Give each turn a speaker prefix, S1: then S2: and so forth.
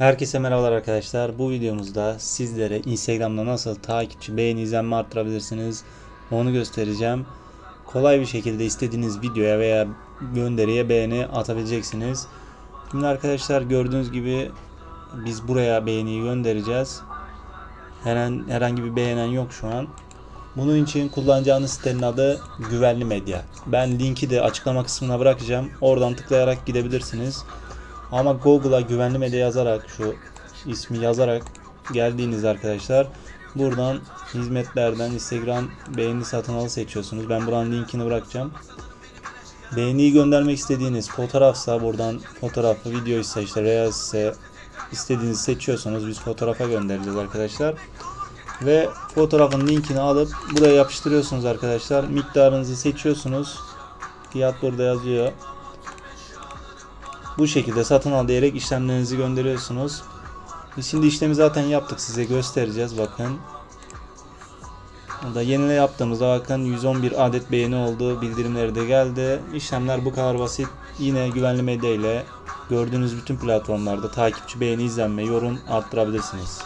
S1: Herkese merhabalar arkadaşlar. Bu videomuzda sizlere Instagram'da nasıl takipçi, beğeni, izlenme arttırabilirsiniz onu göstereceğim. Kolay bir şekilde istediğiniz videoya veya gönderiye beğeni atabileceksiniz. Şimdi arkadaşlar gördüğünüz gibi biz buraya beğeniyi göndereceğiz. Herhangi, bir beğenen yok şu an. Bunun için kullanacağınız sitenin adı Güvenli Medya. Ben linki de açıklama kısmına bırakacağım. Oradan tıklayarak gidebilirsiniz. Ama Google'a güvenli medya yazarak şu ismi yazarak geldiğiniz arkadaşlar buradan hizmetlerden Instagram beğeni satın al seçiyorsunuz. Ben buranın linkini bırakacağım. Beğeniyi göndermek istediğiniz fotoğrafsa buradan fotoğrafı, videoysa işte reels ise istediğinizi seçiyorsunuz. Biz fotoğrafa göndereceğiz arkadaşlar. Ve fotoğrafın linkini alıp buraya yapıştırıyorsunuz arkadaşlar. Miktarınızı seçiyorsunuz. Fiyat burada yazıyor. Bu şekilde satın al diyerek işlemlerinizi gönderiyorsunuz. Şimdi işlemi zaten yaptık size göstereceğiz bakın. Burada yenile yaptığımızda bakın 111 adet beğeni oldu. Bildirimleri de geldi. İşlemler bu kadar basit. Yine güvenli medya ile gördüğünüz bütün platformlarda takipçi, beğeni, izlenme, yorum arttırabilirsiniz.